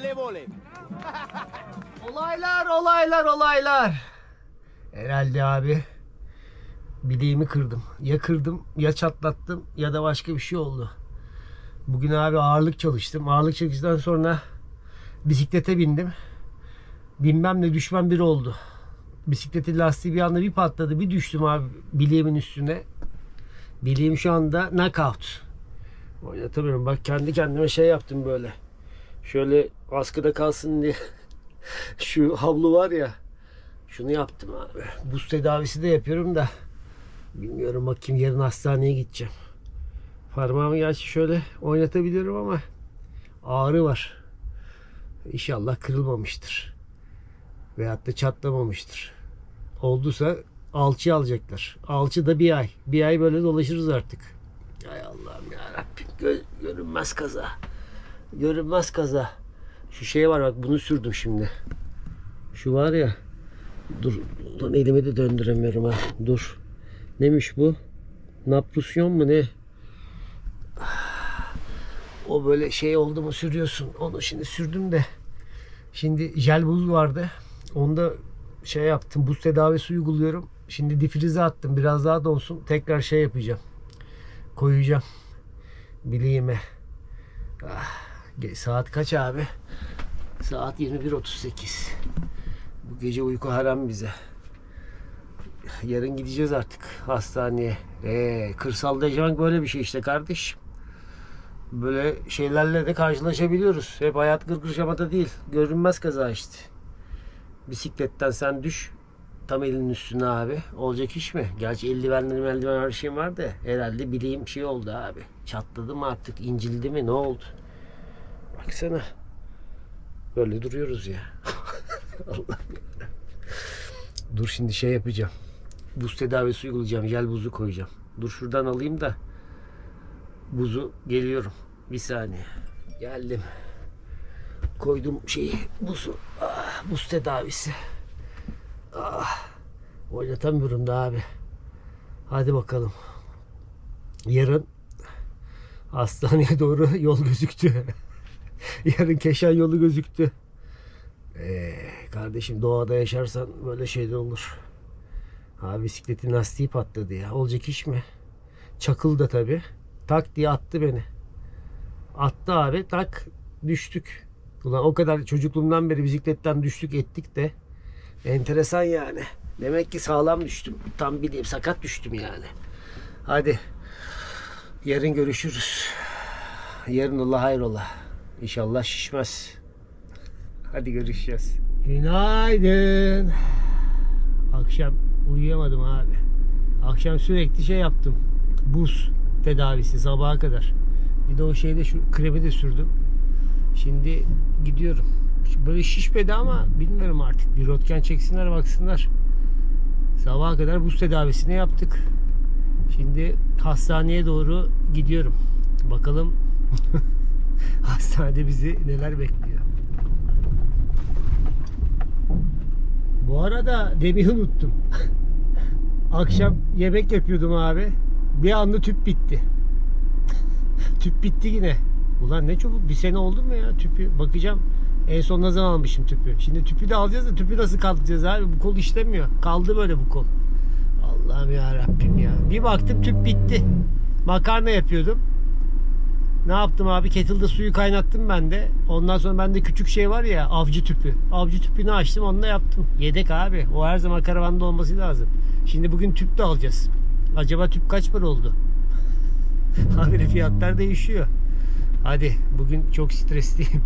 televole. Olaylar, olaylar, olaylar. Herhalde abi bileğimi kırdım. Ya kırdım, ya çatlattım ya da başka bir şey oldu. Bugün abi ağırlık çalıştım. Ağırlık çalıştıktan sonra bisiklete bindim. Binmem de düşmem bir oldu. Bisikletin lastiği bir anda bir patladı. Bir düştüm abi bileğimin üstüne. Bileğim şu anda knockout. Oynatamıyorum. Bak kendi kendime şey yaptım böyle. Şöyle askıda kalsın diye. Şu havlu var ya. Şunu yaptım abi. Buz tedavisi de yapıyorum da. Bilmiyorum bakayım yarın hastaneye gideceğim. Parmağımı gerçi şöyle oynatabiliyorum ama ağrı var. İnşallah kırılmamıştır. Veyahut da çatlamamıştır. Olduysa alçı alacaklar. Alçı da bir ay. Bir ay böyle dolaşırız artık. Ay Allah'ım ya Rabbim. görünmez kaza. Görünmez kaza. Şu şey var bak bunu sürdüm şimdi. Şu var ya. Dur. Lan elimi de döndüremiyorum ha. Dur. Neymiş bu? Naprusyon mu ne? O böyle şey oldu mu sürüyorsun. Onu şimdi sürdüm de. Şimdi jel buz vardı. Onda şey yaptım. Buz tedavisi uyguluyorum. Şimdi difrize attım. Biraz daha donsun. Tekrar şey yapacağım. Koyacağım. Bileğime. Ah, saat kaç abi? Saat 21.38. Bu gece uyku haram bize. Yarın gideceğiz artık hastaneye. Ee, kırsalda yaşamak böyle bir şey işte kardeş. Böyle şeylerle de karşılaşabiliyoruz. Hep hayat gırgır şamata değil. Görünmez kaza işte. Bisikletten sen düş. Tam elinin üstüne abi. Olacak iş mi? Gerçi eldivenlerim eldiven her şeyim var da herhalde bileğim şey oldu abi. Çatladı mı artık? incildi mi? Ne oldu? Baksana. Böyle duruyoruz ya. Dur şimdi şey yapacağım. Buz tedavisi uygulayacağım. Jel buzu koyacağım. Dur şuradan alayım da buzu geliyorum. Bir saniye. Geldim. Koydum şeyi buzu. Ah, buz tedavisi. Ah, oynatamıyorum da abi. Hadi bakalım. Yarın hastaneye doğru yol gözüktü. Yarın Keşan yolu gözüktü. Ee, kardeşim doğada yaşarsan böyle şeyler olur. Abi bisikletin lastiği patladı ya. Olacak iş mi? Çakıl da tabi. Tak diye attı beni. Attı abi tak düştük. Ulan o kadar çocukluğumdan beri bisikletten düştük ettik de. Enteresan yani. Demek ki sağlam düştüm. Tam bileyim sakat düştüm yani. Hadi. Yarın görüşürüz. Yarın Allah hayrola. İnşallah şişmez. Hadi görüşeceğiz. Günaydın. Akşam uyuyamadım abi. Akşam sürekli şey yaptım. Buz tedavisi sabaha kadar. Bir de o şeyde şu kremi de sürdüm. Şimdi gidiyorum. Böyle şişmedi ama bilmiyorum artık. Bir röntgen çeksinler baksınlar. Sabaha kadar buz tedavisini yaptık. Şimdi hastaneye doğru gidiyorum. Bakalım hastanede bizi neler bekliyor. Bu arada demeyi unuttum. Akşam yemek yapıyordum abi. Bir anda tüp bitti. tüp bitti yine. Ulan ne çabuk bir sene oldu mu ya tüpü bakacağım. En son ne zaman almışım tüpü. Şimdi tüpü de alacağız da tüpü nasıl kaldıracağız abi? Bu kol işlemiyor. Kaldı böyle bu kol. Allah'ım ya Rabbim ya. Bir baktım tüp bitti. Makarna yapıyordum. Ne yaptım abi? Kettle'da suyu kaynattım ben de. Ondan sonra bende küçük şey var ya avcı tüpü. Avcı tüpünü açtım onunla yaptım. Yedek abi. O her zaman karavanda olması lazım. Şimdi bugün tüp de alacağız. Acaba tüp kaç para oldu? Abi fiyatlar değişiyor. Hadi bugün çok stresliyim.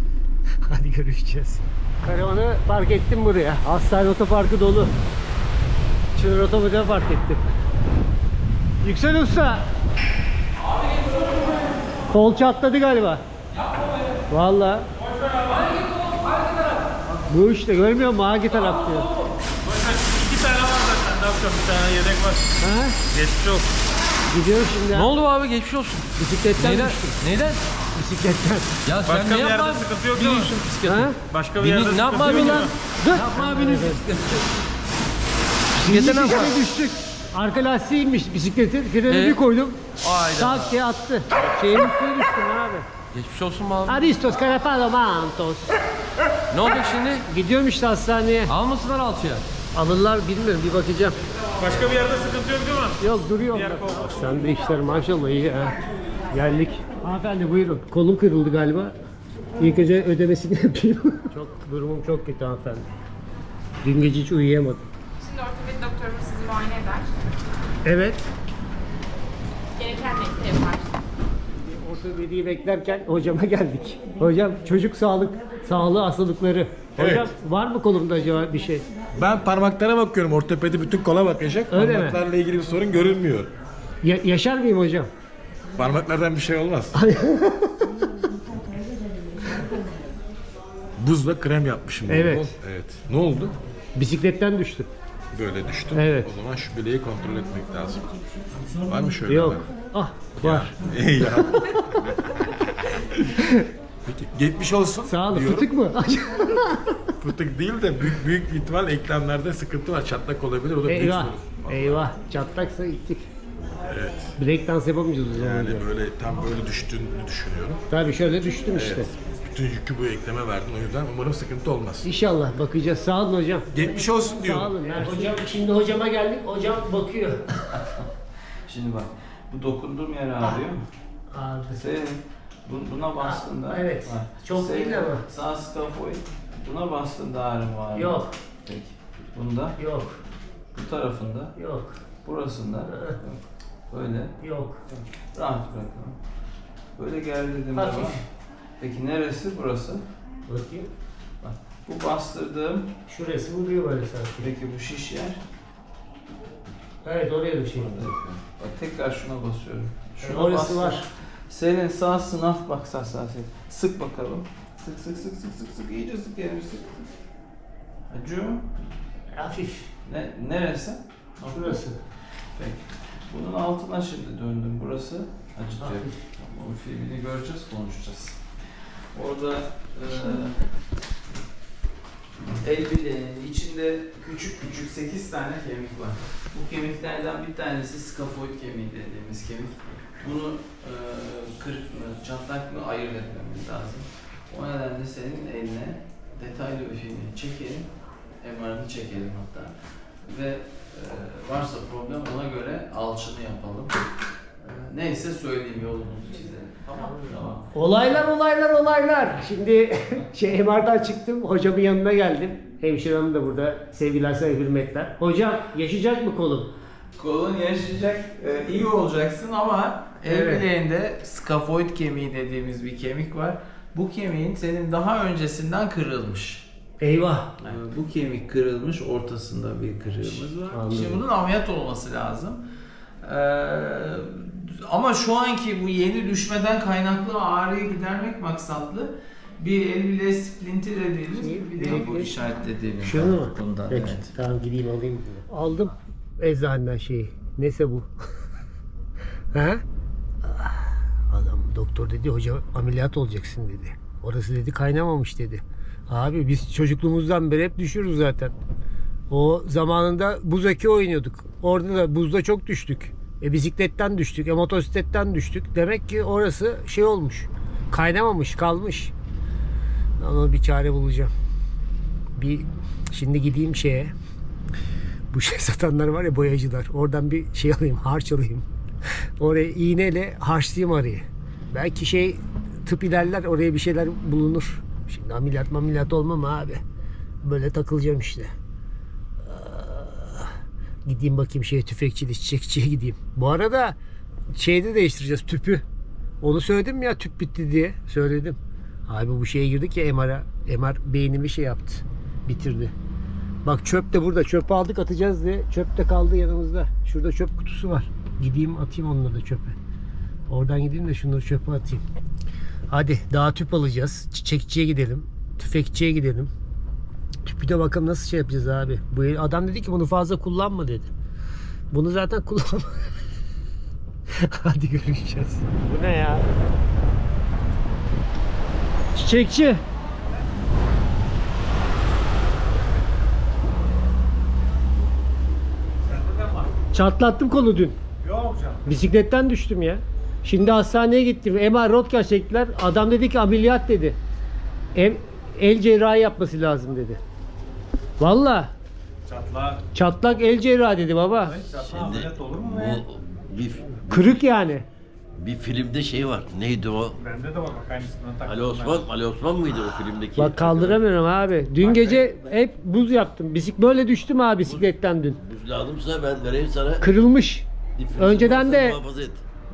Hadi görüşeceğiz. Karavanı park ettim buraya. Hastane otoparkı dolu. Çınar otoparkına park ettim. Yüksel Usta. Kol çatladı galiba. Valla. Bu işte görmüyor musun? Hangi taraf diyor. İki tane var zaten. Ne yapacağım? Bir tane yedek var. Ha? Geçmiş olsun. Gidiyorum şimdi. Ne oldu abi geçmiş olsun. Bisikletten Neyden? düştüm. Neyden? Bisikletten. Ya Başka sen bir ne yerde yapma? sıkıntı yok değil mi? Ha? Başka bir Binin- yerde ne sıkıntı yapma yok abi lan? Dur. Yapma abinin. Bisikletten Bisiklete ne yapma? düştük. Arka lastiği inmiş bisikletin. Freni bir koydum. Hayda. Tak diye attı. Şeyin üstüne düştüm abi. Geçmiş olsun be abi. Aristos Carapalo Mantos. Ne olacak şimdi? Gidiyorum işte hastaneye. Almasınlar alçıya. Alırlar bilmiyorum bir bakacağım. Başka bir yerde sıkıntı yok değil mi? Yok duruyor. Sen de işler maşallah iyi ha. Geldik. Hanımefendi buyurun. Kolum kırıldı galiba. İlk önce ödemesini yapayım. çok durumum çok kötü hanımefendi. Dün gece hiç uyuyamadım. Evet. Gereken neyse yapar. Ortopediyi beklerken hocama geldik. Hocam çocuk sağlık, sağlığı hastalıkları. Hocam Evet. var mı kolumda acaba bir şey? Ben parmaklara bakıyorum. Ortopedi bütün kola bakacak. Öyle mi? Parmaklarla ilgili bir sorun görünmüyor. Ya- yaşar mıyım hocam? Parmaklardan bir şey olmaz. Buzla krem yapmışım. Evet. Evet. Ne oldu? Bisikletten düştü. Böyle düştüm. Evet. O zaman şu bileği kontrol etmek lazım. Var mı şöyle? Yok. Ah var. İyi ya. Peki geçmiş olsun. Sağ diyorum. Fıtık mı? Fıtık değil de büyük büyük bir ihtimal eklemlerde sıkıntı var. Çatlak olabilir. O da büyük Eyvah. sorun. Eyvah. Çatlaksa gittik. Evet. Breakdance yapamayacağız hocam. Yani hocam. böyle tam böyle düştüğünü düşünüyorum. Tabii şöyle düştüm işte. Evet. Bütün yükü bu ekleme verdin. O yüzden umarım sıkıntı olmaz. İnşallah bakacağız. Sağ olun hocam. Geçmiş olsun diyorum. Sağ olun. Hocam şimdi hocama geldik. Hocam bakıyor. Şimdi bak, bu dokunduğum yer ağrıyor mu? Ağrıdı. Senin bu- buna bastığında... evet. Bak, Çok senin değil ama. Sağ skafoid, buna bastığında ağrım var mı? Yok. Peki. Bunda, Yok. bu tarafında, Yok. burasında, böyle Yok. rahat bırakalım. Böyle gerdirdiğim Hafif. Peki neresi burası? Bakayım. Bak, bu bastırdığım, Şurası vuruyor böyle sanki. peki bu şiş yer. Evet oraya da şey. Bak tekrar şuna basıyorum. Şuna Orası bastım. var. Senin sağ sınav bak sağ sağ. Sık bakalım. Sık sık sık sık sık sık iyice sık yerini sık. Acıyor mu? Hafif. Ne, neresi? Şurası. Peki. Bunun altına şimdi döndüm. Burası acıtıyor. Tamam, o filmini göreceğiz, konuşacağız. Orada eee el bileğinin içinde küçük küçük 8 tane kemik var. Bu kemiklerden bir tanesi skafoid kemiği dediğimiz kemik. Bunu eee kırık mı, çatlak mı ayırt etmemiz lazım. O nedenle senin eline detaylı bir filmini çekelim, MR'ını çekelim hatta ve eee, varsa problem ona göre alçını yapalım. Eee, neyse söyleyeyim yolumuzu çizelim. Tamam mı? Tamam. Olaylar olaylar olaylar. Şimdi şey MR'dan çıktım. Hocamın yanına geldim. Hemşire hanım da burada. Sevgiler saygı hürmetler. Hocam yaşayacak mı kolum? Kolun yaşayacak, e, iyi olacaksın ama el Evet. bileğinde skafoid kemiği dediğimiz bir kemik var. Bu kemiğin senin daha öncesinden kırılmış. Eyvah. E, bu kemik kırılmış, ortasında bir kırığımız var. Anladım. Şimdi bunun ameliyat olması lazım. E, ama şu anki bu yeni düşmeden kaynaklı ağrıyı gidermek maksatlı bir el bileği splinti dediğimiz Şey, bir bileği bu işaretlediğimiz. Şunu mu? Bunda, Peki. evet. Tamam gideyim alayım. Aldım eczaneden şeyi. Neyse bu. ha? Adam doktor dedi hoca ameliyat olacaksın dedi. Orası dedi kaynamamış dedi. Abi biz çocukluğumuzdan beri hep düşüyoruz zaten. O zamanında buz hokeyi oynuyorduk. Orada da buzda çok düştük. E bisikletten düştük, e motosikletten düştük. Demek ki orası şey olmuş. Kaynamamış, kalmış. Ona bir çare bulacağım. Bir şimdi gideyim şeye. Bu şey satanlar var ya boyacılar. Oradan bir şey alayım, harç alayım. Oraya iğneyle harçlayayım arayı. Belki şey tıp ilerler oraya bir şeyler bulunur. Şimdi ameliyat ameliyat olmam abi. Böyle takılacağım işte. Gideyim bakayım şeye tüfekçili çiçekçiye gideyim. Bu arada şeyde değiştireceğiz tüpü. Onu söyledim ya tüp bitti diye. Söyledim. Abi bu şeye girdik ya MR'a. MR beynimi şey yaptı. Bitirdi. Bak çöp de burada. Çöpü aldık atacağız diye. Çöp de kaldı yanımızda. Şurada çöp kutusu var. Gideyim atayım onları da çöpe. Oradan gideyim de şunları çöpe atayım. Hadi daha tüp alacağız. Çiçekçiye gidelim. Tüfekçiye gidelim. Tüpü de bakalım nasıl şey yapacağız abi. Bu adam dedi ki bunu fazla kullanma dedi. Bunu zaten kullanma. Hadi görüşeceğiz. Bu ne ya? Çiçekçi. Çatlattım kolu dün. Yok canım. Bisikletten düştüm ya. Şimdi hastaneye gittim. MR röntgen çektiler. Adam dedi ki ameliyat dedi. El, el cerrahi yapması lazım dedi. Valla Çatla. çatlak el cerrahi dedi baba. Çatla ameliyat olur mu be? Bu bir, Kırık yani. bir filmde şey var. Neydi o? Bende de var bak aynısından taktım. Ali Osman, Ali Osman mıydı o filmdeki? Bak kaldıramıyorum abi. Dün gece hep buz yaptım. Bisik böyle düştüm abi bisikletten dün. Buz lazımsa ben vereyim sana. Kırılmış. Difrizi Önceden varsa de- muhafaza et.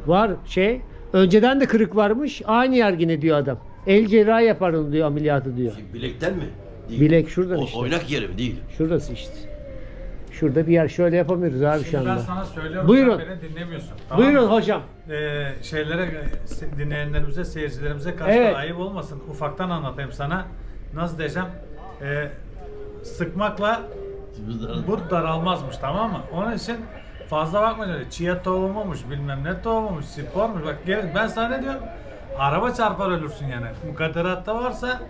Var şey. Önceden de kırık varmış. Aynı yer yine diyor adam. El cerrahi yaparım diyor ameliyatı diyor. Şey, Bilekten mi? Değil. Bilek şuradan O, işte. Oynak yeri mi? Değil. Şurası işte. Şurada bir yer şöyle yapamıyoruz abi şu Şimdi ben anda. sana söylüyorum Buyurun. sen beni dinlemiyorsun. Tamam Buyurun mı? hocam. Ee, şeylere, dinleyenlerimize, seyircilerimize karşı Evet. ayıp olmasın. Ufaktan anlatayım sana. Nasıl diyeceğim? Ee, sıkmakla bu daralmazmış tamam mı? Onun için fazla bakma öyle. Chia tohumuymuş, bilmem ne tohumuymuş, spormuş. Bak gel, ben sana ne diyorum? Araba çarpar ölürsün yani. Mukadderatta varsa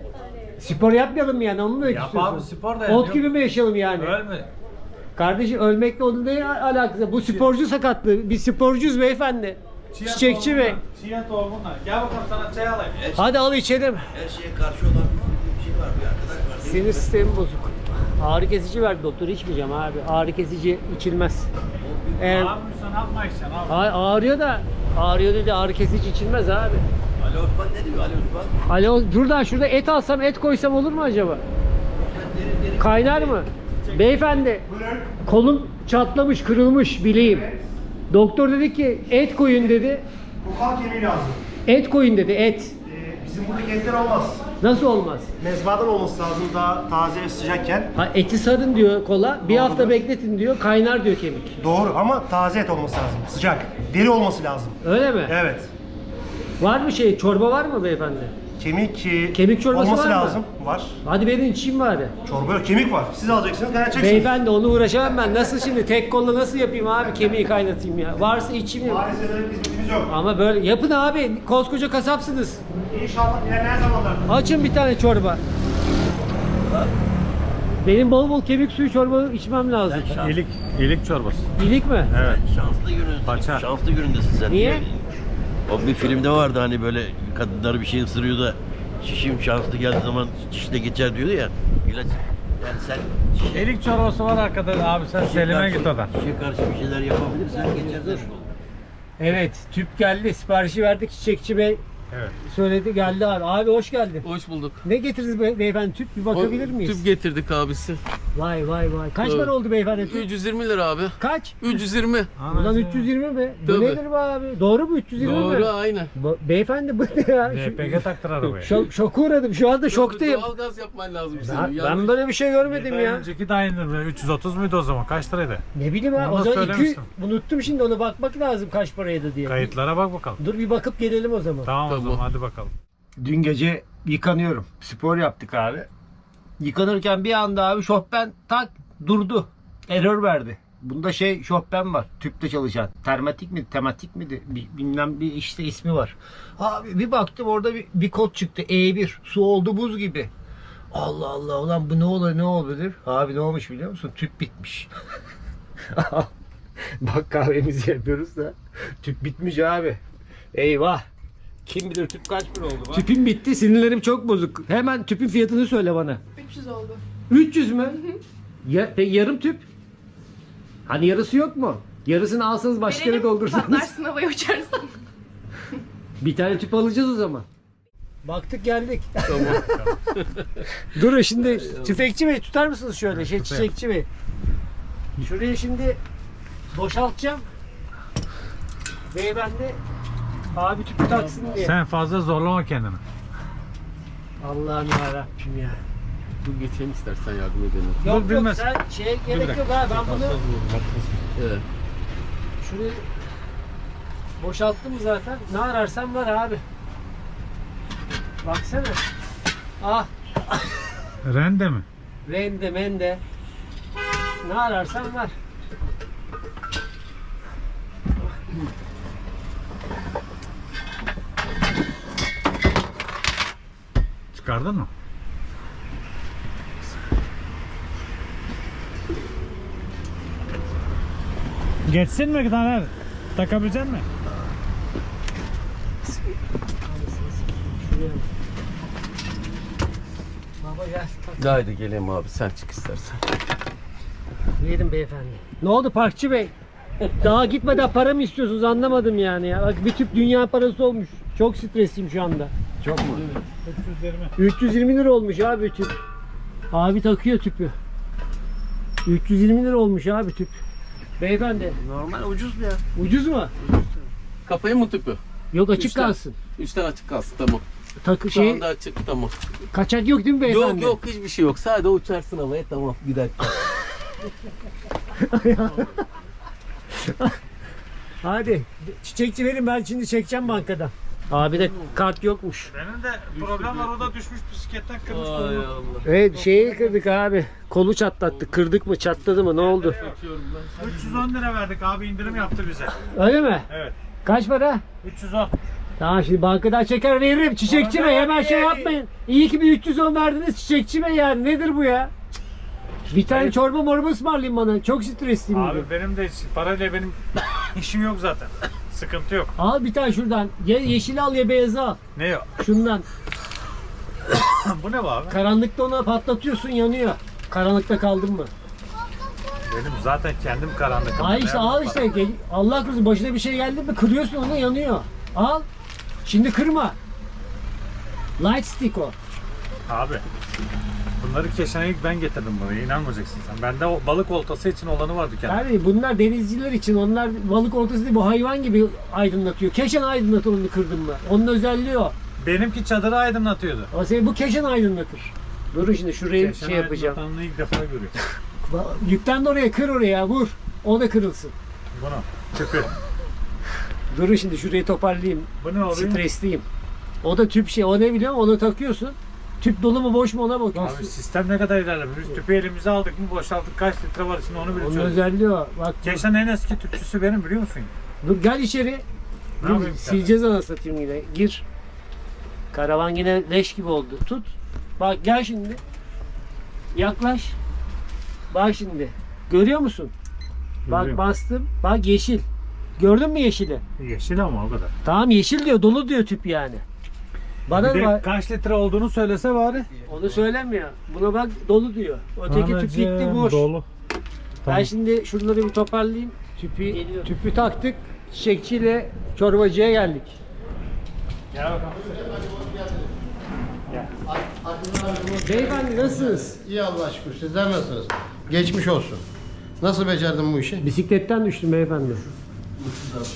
Spor yapmayalım yani onu mu yap istiyorsun? abi spor da. Ot gibi mi yaşayalım yani? Ölme. Kardeşim ölmekle onun ne alakası? Bu sporcu sakatlığı. Biz sporcuyuz beyefendi. Chia Çiçekçi bey. Chia tohumunla. Gel bakalım sana çay alayım. Hadi al içelim. Her şeye karşı olan bir şey var. Bir arkadaş var. Sinir sistemi bozuk. Ağrı kesici verdi doktor içmeyeceğim abi. Ağrı kesici içilmez. Eğer Abi sen yapma işte abi. Ağrıyor da ağrıyor dedi ağrı kesici içilmez abi. Ali Osman ne diyor Ali Osman? Alo buradan şurada et alsam et koysam olur mu acaba? Kaynar mı? Beyefendi kolum çatlamış kırılmış bileğim. Doktor dedi ki et koyun dedi. Kokal kemiği lazım. Et koyun dedi et. Ee, bizim buradaki etler olmaz. Nasıl olmaz? Mezbadan olması lazım daha taze ve sıcakken. Ha, eti sarın diyor kola. Bir hafta Doğrudur. bekletin diyor. Kaynar diyor kemik. Doğru ama taze et olması lazım. Sıcak. Deri olması lazım. Öyle mi? Evet. Var mı şey çorba var mı beyefendi? Kemik, e, Kemik çorbası olması var mı? lazım. Var. Hadi verin içeyim bari. Çorba yok. Kemik var. Siz alacaksınız, kaynatacaksınız. Beyefendi onu uğraşamam ben. Nasıl şimdi tek kolla nasıl yapayım abi kemiği kaynatayım ya. Varsa içeyim ya. Maalesef öyle bir hizmetimiz yok. Ama böyle yapın abi. Koskoca kasapsınız. İnşallah ilerleyen zamanlarda. Açın bir tane çorba. Benim bol bol kemik suyu çorba içmem lazım. İyilik, iyilik çorbası. İyilik mi? Evet. Şanslı günündesin. Paça. Şanslı günündesin sen. Niye? O bir filmde vardı hani böyle kadınlar bir şey ısırıyor da çişim şanslı geldiği zaman çişte geçer diyordu ya. İlaç. Yani sen çişe, İyilik çorbası var arkada abi sen Selim'e karşı- git oradan. Çişe karşı bir şeyler yapabilirsen geçer. Evet tüp geldi. Siparişi verdik çiçekçi bey. Evet. Söyledi geldi abi. Abi hoş geldin. Hoş bulduk. Ne getirdiniz be- beyefendi? Tüp bir bakabilir miyiz? Tüp getirdik abisi. Vay vay vay. Kaç Evet. para oldu beyefendi tüp? 320 lira abi. Kaç? 320. Ulan 320 be. Bu Tabii. nedir be abi? Doğru mu 320 Doğru mi? aynen. Bu- beyefendi bu ne ya? Şu- LPG taktır arabaya. Şok, şoka uğradım. Şu anda şoktayım. Doğalgaz yapman lazım Ben, senin. ben böyle bir şey görmedim ya. Önceki de aynı 330 muydu o zaman? Kaç liraydı? Ne bileyim ha. Onu O da zaman iki, unuttum şimdi ona bakmak lazım kaç paraydı diye. Kayıtlara bak bakalım. Dur bir bakıp gelelim o zaman. Tamam, Tamam. Zaman hadi bakalım. Dün gece yıkanıyorum. Spor yaptık abi. Yıkanırken bir anda abi şofben tak durdu. Error verdi. Bunda şey şofben var. Tüpte çalışan. Termatik mi, tematik mi bilmem bir işte ismi var. Abi bir baktım orada bir, bir kod çıktı. E1. Su oldu buz gibi. Allah Allah ulan bu ne olur ne olabilir? Abi ne olmuş biliyor musun? Tüp bitmiş. Bak kahvemizi yapıyoruz da tüp bitmiş abi. Eyvah. Kim bilir tüp kaç para oldu bak. Tüpüm bitti sinirlerim çok bozuk. Hemen tüpün fiyatını söyle bana. 300 oldu. 300 mü? ya, peki yarım tüp? Hani yarısı yok mu? Yarısını alsanız başka yere doldursanız. Patlarsın havaya uçarsın. Bir tane tüp alacağız o zaman. Baktık geldik. Tamam. Dur şimdi tüfekçi bey tutar mısınız şöyle şey çiçekçi bey. Şuraya şimdi boşaltacağım. Beyefendi abi tüpü taksın diye. Sen fazla zorlama kendini. Allah'ım yarabbim ya. dur geçelim istersen yardım edelim. Yok yok bilmez. sen şeye gerek yok ha ben bunu Evet. şurayı boşalttım zaten. Ne ararsan var abi. Baksana. Ah Rende mi? rende mende. Ne ararsan var. Çıkardın mı? Geçsin mi Taner? Takabilecek mi? Baba gel. Haydi geleyim abi sen çık istersen. Yedim beyefendi. Ne oldu Parkçı Bey? Daha gitmeden para mı istiyorsunuz anlamadım yani ya. Bak bir tüp dünya parası olmuş. Çok stresliyim şu anda. Çok mu? Evet. 320 lira olmuş abi tüp. Abi takıyor tüpü. 320 lira olmuş abi tüp. Beyefendi Normal ucuz ya. ucuz mu? Kapayı mı tüpü? Yok açık Üstten. kalsın. Üstten açık kalsın tamam. Takı Şu şey anda açık tamam. kaçak yok değil mi beyefendi? Yok yok hiçbir şey yok. Sadece uçarsın havaya tamam giderken. Hadi çiçekçi verin ben şimdi çekeceğim bankadan. Abi de kart yokmuş. Benim de problem var o da düşmüş bisikletten kırmış Ay. Allah. Evet şeyi kırdık abi. Kolu çatlattık. Kırdık mı çatladı mı ne oldu? 310 lira verdik abi indirim yaptı bize. Öyle mi? Evet. Kaç para? 310. Tamam şimdi bankadan çeker veririm. Çiçekçi bey hemen şey yapmayın. İyi ki bir 310 verdiniz çiçekçi bey yani. Nedir bu ya? Bir tane çorba morba ısmarlayın bana. Çok stresliyim Abi bugün. benim de parayla benim işim yok zaten. Sıkıntı yok. Al bir tane şuradan. Ya yeşil al ya beyazı al. Ne yok? Şundan. Bu ne bu abi? Karanlıkta ona patlatıyorsun yanıyor. Karanlıkta kaldın mı? Benim zaten kendim karanlık. Ay işte al işte. Allah korusun başına bir şey geldi mi kırıyorsun onu yanıyor. Al. Şimdi kırma. Light stick o. Abi. Bunları ilk ben getirdim buraya. İnanmayacaksın sen. Bende o balık oltası için olanı vardı kendim. Yani bunlar denizciler için onlar balık ortası değil bu hayvan gibi aydınlatıyor. Keşen aydınlatır onu kırdın mı? Onun özelliği o. Benimki çadırı aydınlatıyordu. Ama senin bu keşen aydınlatır. Dur şimdi şurayı Keşen şey yapacağım. aydınlatanını ilk defa görüyorum. Yüklen de oraya kır oraya vur. O da kırılsın. Bunu. Tüpü. Dur şimdi şurayı toparlayayım. Bu ne oluyor? Stresliyim. O da tüp şey. O ne biliyor musun? Onu takıyorsun. Tüp dolu mu boş mu ona bakıyorsun. Abi sistem ne kadar ilerlemiş. Biz tüpü elimize aldık mı boşalttık. Kaç litre var içinde onu Onun çözdük. özelliği o. Bak dur. Keşan en eski tüpçüsü benim biliyor musun? Dur gel içeri. Dur, yapayım sileceğiz ana satayım yine. Gir. Karavan yine leş gibi oldu. Tut. Bak gel şimdi. Yaklaş. Bak şimdi. Görüyor musun? Bak Görüyorum. bastım. Bak yeşil. Gördün mü yeşili? Yeşil ama o kadar. Tamam yeşil diyor. Dolu diyor tüp yani. Bana Bir de bak, kaç litre olduğunu söylese bari. onu söylemiyor. Buna bak dolu diyor. Öteki tüp gitti Anacığım, boş. Dolu. Ben Tamam. şimdi şunları bir toparlayayım. Tüpü, tüpü taktık. Çiçekçiyle çorbacıya geldik. Gel bakalım. Beyefendi nasılsınız? İyi Allah şükür. Sizler nasılsınız? Geçmiş olsun. Nasıl becerdin bu işi? Bisikletten düştüm beyefendi.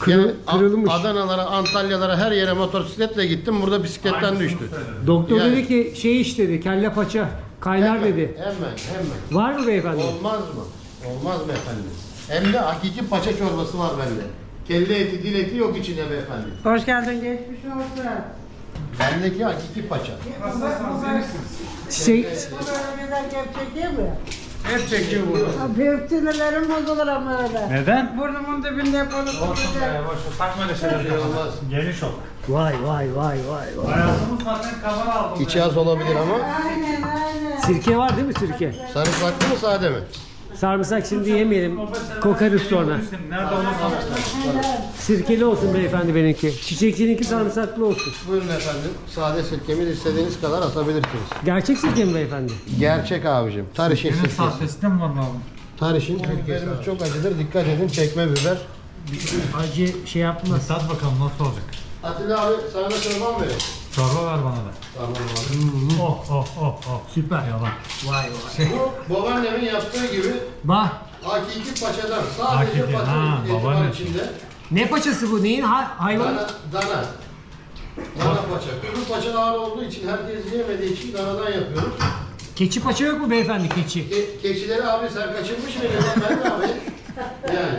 Kırı- kırılmış. Adanalara, Antalyalara her yere motosikletle gittim. Burada bisikletten düştü. Doktor Yani- dedi ki şey iş dedi, kelle paça, kaynar Hemen, dedi. Hemen, hemen. Var mı beyefendi? Olmaz mı? Olmaz mı efendim? Hem de hakiki paça çorbası var bende. Kelle eti, dil eti yok içinde beyefendi. Hoş geldin, geçmiş olsun. Bendeki hakiki paça. Şey, Bu böyle güzel gevşek değil mi? Hep çekiyor burada. Büyük sinirlerim bozulur ama öyle. Neden? Burnumun dibinde yapalım. Olsun be boş ver. Takma öyle şeyler. Şey. Geniş ol. vay vay vay vay vay. Hayatımız zaten kabar aldım. İçi az olabilir ama. Aynen, aynen. Sirke var değil mi sirke? Sarımsaklı mı sade mi? Sarımsak şimdi yemeyelim. Kokarız sonra. Nerede olursa Sirkeli olsun beyefendi benimki. Çiçekçininki sarımsaklı olsun. Buyurun efendim. Sade sirkemiz istediğiniz kadar atabilirsiniz. Gerçek sirke mi beyefendi? Gerçek abicim. Tarışın Senin sirkesi. sahtesinden mi var mı abi? Tarışın Türkiye'miz çok acıdır. Dikkat edin. Çekme biber. Acı şey yapmaz. Tat bakalım nasıl olacak. Atilla abi sana da çorba mı vereyim? Çorba ver bana da. Tamam abi. Oh oh oh oh. Süper. Yalan. Vay vay. Bu babaannemin yaptığı gibi Bak hakiki paçadan. Sadece Hakiki, paça ha, eti var babaanne. içinde. ne paçası bu? Neyin ha- hayvan? Dana, dana. Dana paça. Kuzu paça ağır olduğu için herkes yiyemediği için danadan yapıyoruz. Keçi paça yok mu beyefendi keçi? Ke- keçileri abi sen kaçırmış mıydın? Ben de abi. Yani.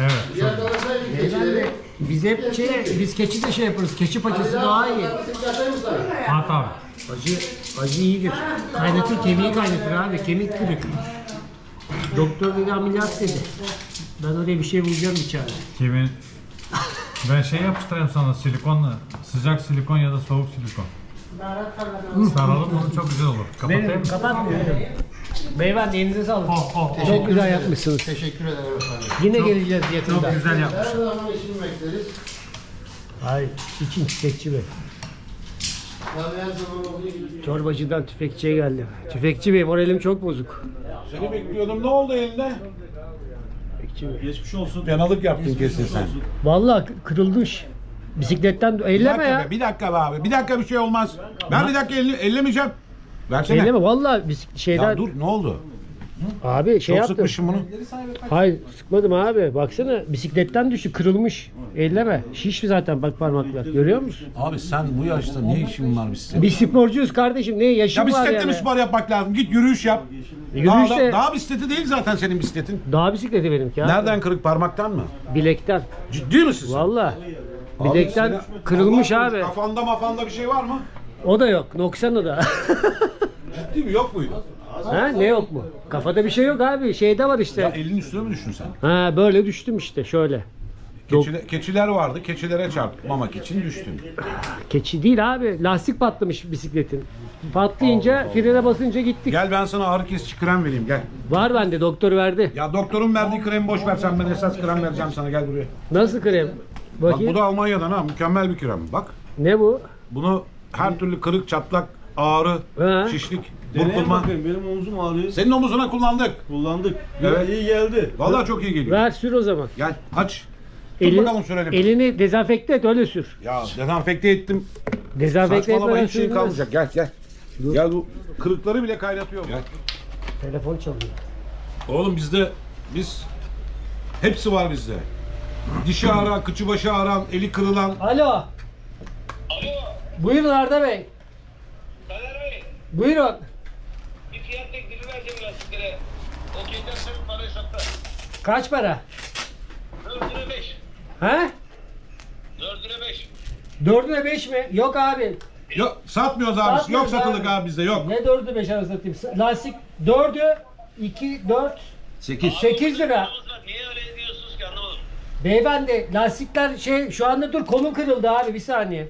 Evet. Yakalasaydık Beyefendi keçileri. Biz hep şey, biz keçi de şey yaparız. Keçi paçası daha iyi. sana? At abi. Acı, acı iyidir. Kaynatır, kemiği kaynatır abi. Kemik kırık. Doktor dedi ameliyat dedi. Ben oraya bir şey bulacağım içeride. Kimin? Ben şey yapıştırayım sana silikonla. Sıcak silikon ya da soğuk silikon. Saralım onu çok güzel olur. Kapatayım Benim mı? kapatmıyor. Beyefendi elinize sağlık. Oh oh oh. Çok güzel yapmışsınız. Teşekkür ederim efendim. Yine geleceğiz yakında. Çok güzel yapmış. Her zaman işini bekleriz. Hayır, için çiçekçi bey. Çorbacıdan tüfekçiye geldim. Tüfekçi bey moralim çok bozuk. Seni bekliyordum. Ne oldu elinde? Tüfekçi bey. Geçmiş olsun. Fenalık yaptın kesin sen. Vallahi kı- kırılmış. Bisikletten elleme ya. be, bir dakika be abi. Bir dakika bir şey olmaz. Ben bir dakika elini, ellemeyeceğim. Versene. Elleme vallahi bisik- şeyden Ya dur ne oldu? abi şey Çok yaptım. sıkmışım bunu. Hayır sıkmadım abi. Baksana bisikletten düştü kırılmış. Elleme. Şiş zaten bak parmaklar. Görüyor musun? Abi sen bu yaşta ne işin var bisiklette? Biz sporcuyuz kardeşim. Ne yaşım Ya var bisiklette yani. mi spor yapmak lazım? Git yürüyüş yap. Yürüyüş Dağda- de- dağ bisikleti değil zaten senin bisikletin. Dağ bisikleti benimki ya. Nereden kırık parmaktan mı? Bilekten. Ciddi misin sen? Vallahi. Abi Bilekten seni- kırılmış Allah abi. Kafanda mafanda bir şey var mı? O da yok. Noksan o da. Ciddi mi yok muydu? ha ne yok mu? Kafada bir şey yok abi. Şeyde var Ya işte. elin üstüne mi düştün sen? Ha böyle düştüm işte şöyle. Keçile- keçiler vardı. Keçilere çarpmamak için düştün. Keçi değil abi. Lastik patlamış bisikletin. Patlayınca frene basınca gittik. Gel ben sana ağrı kesici krem vereyim gel. Var bende doktor verdi. Ya doktorun verdiği kremi boş ver sen ben esas krem vereceğim sana gel buraya. Nasıl krem? Bak Bakayım. bu da Almanya'dan ha mükemmel bir krem. Bak Ne bu? bunu her türlü kırık, çatlak, ağrı, He. şişlik, Deneyin burkulma. bakayım benim omzum ağrıyor. Senin omuzuna kullandık. Kullandık. Evet. iyi geldi. Vallahi çok iyi geliyor. Ver sür o zaman. Gel aç. Dur Elin- bakalım sürelim. Elini dezenfekte et öyle sür. Ya dezenfekte ettim. Dezenfekte Saçmalama etmeden hiç şey sürülmez. kalmayacak. Gel gel. Gel bu kırıkları bile kaynatıyor. Gel. Telefon çalıyor. Oğlum bizde biz hepsi var bizde. Dişi ağrıyan, kıçı başı ağrıyan, eli kırılan. Alo. Alo. Buyurun Arda Bey. Buyurun. bir fiyat teklifi vereceğim lastiklere. Okeyden sen parayı sattı. Kaç para? Dördüne beş. He? Dördüne beş. Dördüne beş mi? Yok abi. Yok satmıyoruz abi. Satmıyoruz yok satılık abi. abi. bizde yok. Ne dördü beş arası satayım? Lastik dördü, iki, dört, 8. sekiz lira. Yalnız bak, Niye öyle diyorsunuz ki anlamadım. Beyefendi lastikler şey şu anda dur kolum kırıldı abi bir saniye.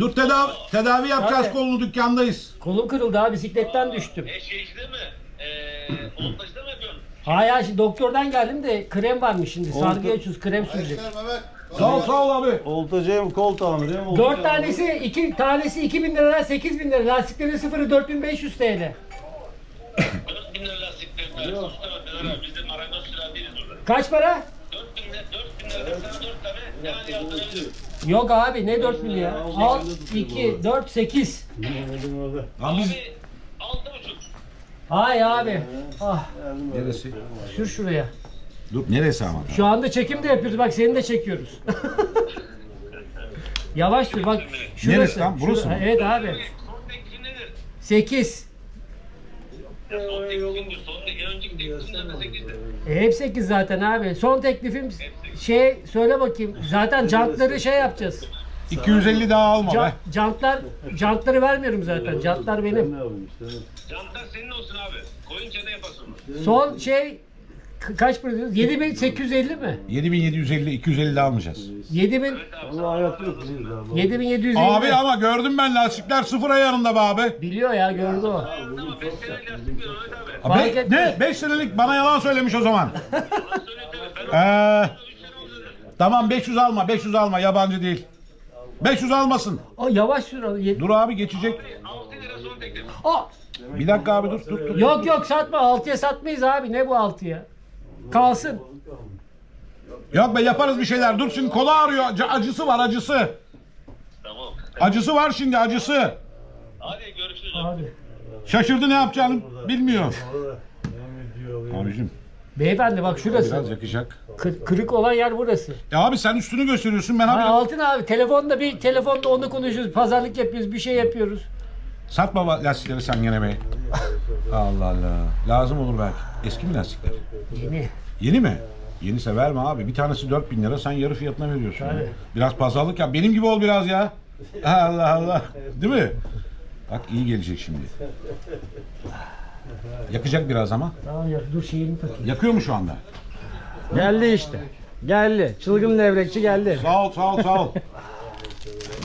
Dur tedavi tedavi yapacağız Abi. kolunu dükkandayız. Kolum kırıldı abi bisikletten düştüm. E şeycide mi? Eee montajda mı yapıyorsun? Hayır hayır şimdi doktordan geldim de krem varmış şimdi. Sargıya açıyoruz krem sürecek. Mehmet. Sağ ol sağ ol abi. Oltacı hem kol tamiri hem oltacı. Dört tanesi, iki tanesi 2000 liradan 8000 lira. Lastiklerin sıfırı 4500 TL. Dört bin lira lastikler. Ben sus demem Taner abi. Biz de marangoz sürer değiliz burada. Kaç para? Dört bin lira, dört bin lira sana dört tane yani yaptırabilirim. Yok abi ne 4000 ya? Al 2, 4, 8. Lan biz. Hay abi. Ah neresi? sür şuraya. Dur neresi ama? Şu anda çekim de yapıyoruz. Bak seni de çekiyoruz. Yavaş sür bak. Şurası. Neresi lan? Burası mı? Evet abi. Son teklifin nedir? 8. Ya son. Son önceki de sekizdi. E, hep 8 zaten abi. Son teklifim şey söyle bakayım. Zaten jantları şey yapacağız. 250 daha alma Can, be. jantlar jantları vermiyorum zaten. Jantlar benim. Jantlar senin olsun abi. Koyunca ne yaparsın onu? Son şey kaç para diyoruz? 7850 mi? 7750 250 daha almayacağız. 7000 Ama hayatta yok. de abi. 7750. Abi ama gördüm ben lastikler sıfır ayarında be abi. Biliyor ya gördü o. Ama 5 sene lastik ver Ahmet abi. Ha, Fark be- etmez. ne? 5 senelik bana yalan söylemiş o zaman. Yalan söylüyor tabii. Ben Ee, tamam 500 alma 500 alma yabancı değil. 500 almasın. O yavaş sür onu. Yet- Dur abi geçecek. 6 lira son teklif. Aa! Bir dakika abi dur dur dur. Yok yok satma 6'ya satmayız abi. Ne bu 6'ya? Kalsın. Yok be yaparız bir şeyler. Dur şimdi kola ağrıyor. Acı- Acısı var acısı. Tamam. Acısı var şimdi acısı. Hadi görüşürüz. Abi. Şaşırdı ne yapacağını bilmiyor. Abicim Beyefendi bak şurası. biraz yakacak. Kır- kırık olan yer burası. Ya abi sen üstünü gösteriyorsun ben Ha, abi. altın abi telefonda bir telefonda onu konuşuyoruz. Pazarlık yapıyoruz. Bir şey yapıyoruz. Satma ba- lastikleri sen gene be. Allah Allah. Lazım olur belki. Eski mi lastikler? Yeni. Yeni mi? Yeni sever mi abi? Bir tanesi 4000 lira sen yarı fiyatına veriyorsun. ya. Tabii. Biraz pazarlık yap. Benim gibi ol biraz ya. Allah Allah. Değil mi? Bak iyi gelecek şimdi. Yakacak biraz ama. Tamam ya dur şeyini takayım. Yakıyor mu şu anda? Geldi işte. Geldi. Çılgın levrekçi geldi. Sağ ol, sağ ol, sağ ol.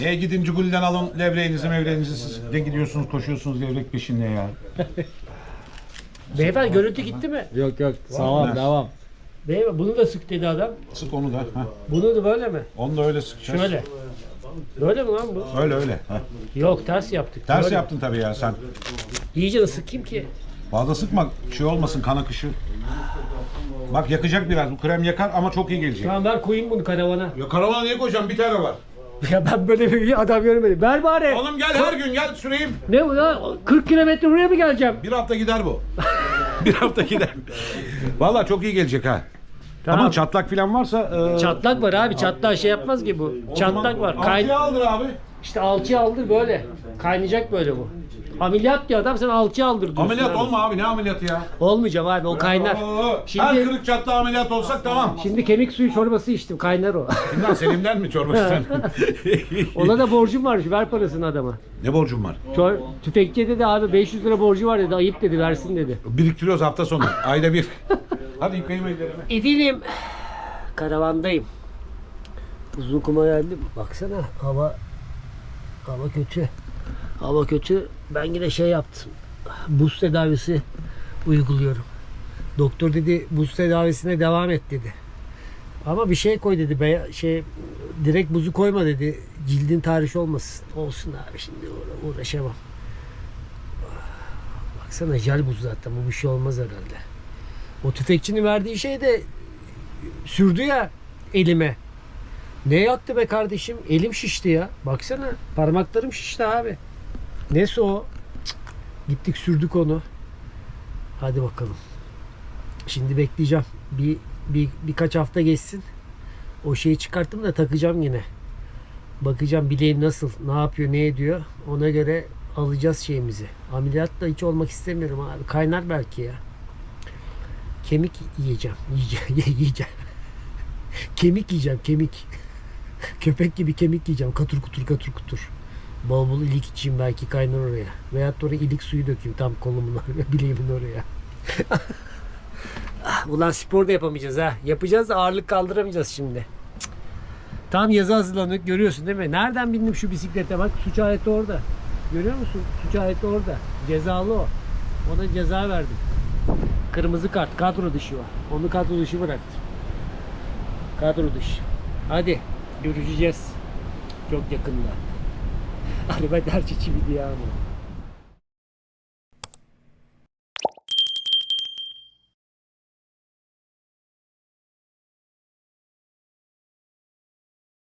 Neye gidin Cugul'den alın levreğinizi mevreğinizi siz ne gidiyorsunuz koşuyorsunuz levrek peşinde ya. Beyefendi görüntü gitti mi? Yok yok sağlam devam. Beyefendi bunu da sık dedi adam. Sık onu da. Heh. Bunu da böyle mi? Onu da öyle sıkacağız. Şöyle. Böyle mi lan bu? Öyle öyle. Heh. Yok ters yaptık. Ters Böyle. yaptın tabii ya sen. İyice sıkayım ki. Fazla sıkma şey olmasın kan akışı. Bak yakacak biraz. Bu krem yakar ama çok iyi gelecek. Tamam ver koyayım bunu karavana. Ya karavana niye koyacağım? Bir tane var. Ya ben böyle bir adam görmedim. Ver bari. Oğlum gel her gün gel süreyim. Ne bu ya? 40 kilometre buraya mı geleceğim? Bir hafta gider bu. bir hafta gider. Vallahi çok iyi gelecek ha. Tamam. Ama çatlak falan varsa e, Çatlak var abi. Çatlak şey yapmaz ki bu. Çatlak var. Kay... altıya aldır abi. İşte alçıya aldır böyle. Kaynayacak böyle bu. Ameliyat diyor adam sen alçıya aldır diyorsun. Ameliyat abi. olma abi ne ameliyatı ya? Olmayacağım abi o kaynar. Oo, Şimdi- Her kırık çatla ameliyat olsak tamam. Şimdi kemik suyu çorbası içtim kaynar o. Kimden Selim'den mi çorbasından? Ona da borcum varmış ver parasını adama. ne borcum var? Çor tüfekçiye dedi abi 500 lira borcu var dedi ayıp dedi versin dedi. Biriktiriyoruz hafta sonu. Ayda bir. Hadi yıkayayım ellerimi. Efendim karavandayım. Uzun kuma geldim. Baksana hava hava kötü. Hava kötü. Ben yine şey yaptım. Buz tedavisi uyguluyorum. Doktor dedi buz tedavisine devam et dedi. Ama bir şey koy dedi. Be şey direkt buzu koyma dedi. Cildin tahriş olmasın. Olsun abi şimdi uğra- uğraşamam. Baksana jel buz zaten. Bu bir şey olmaz herhalde. O tüfekçinin verdiği şey de sürdü ya elime. Ne yaktı be kardeşim? Elim şişti ya. Baksana parmaklarım şişti abi. Nesi o? Gittik sürdük onu. Hadi bakalım. Şimdi bekleyeceğim. Bir, bir birkaç hafta geçsin. O şeyi çıkarttım da takacağım yine. Bakacağım bileğim nasıl, ne yapıyor, ne ediyor. Ona göre alacağız şeyimizi. Ameliyat da hiç olmak istemiyorum abi. Kaynar belki ya. Kemik yiyeceğim. Yiyeceğim. yiyeceğim. kemik yiyeceğim. Kemik. Köpek gibi kemik yiyeceğim. Katur kutur katur kutur. Bol bol ilik içeyim belki kaynar oraya. Veyahut da oraya ilik suyu dökeyim tam kolumun oraya, bileğimin oraya. Ah, Ulan spor da yapamayacağız ha. Yapacağız da ağırlık kaldıramayacağız şimdi. Tam yazı hazırlanıyor görüyorsun değil mi? Nereden bindim şu bisiklete bak suç aleti orada. Görüyor musun? Suç aleti orada. Cezalı o. Ona ceza verdim. Kırmızı kart kadro dışı o. Onu kadro dışı bıraktım. Kadro dışı. Hadi görüşeceğiz. Çok yakında. Araba tercih çividi ya bu.